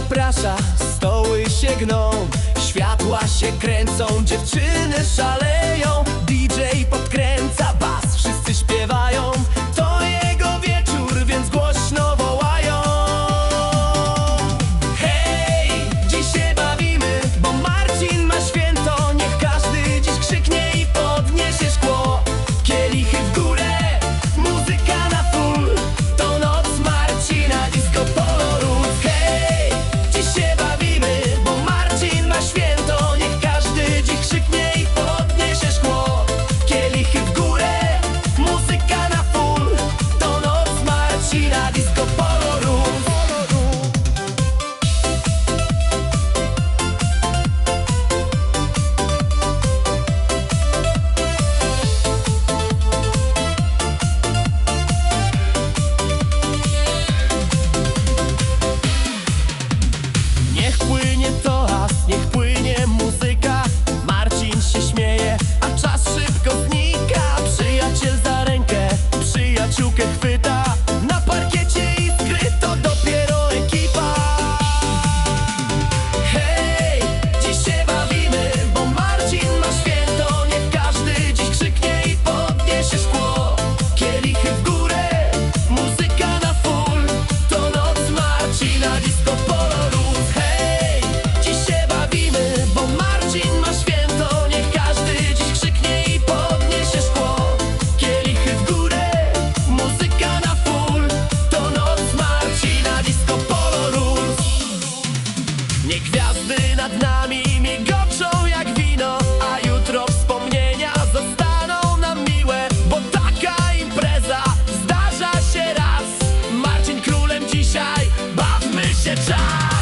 zaprasza, stoły się gną Światła się kręcą, dziewczyny szaleją Pororo Nie gwiazdy nad nami migoczą jak wino A jutro wspomnienia zostaną nam miłe Bo taka impreza zdarza się raz. Marcin królem dzisiaj, bawmy się czas.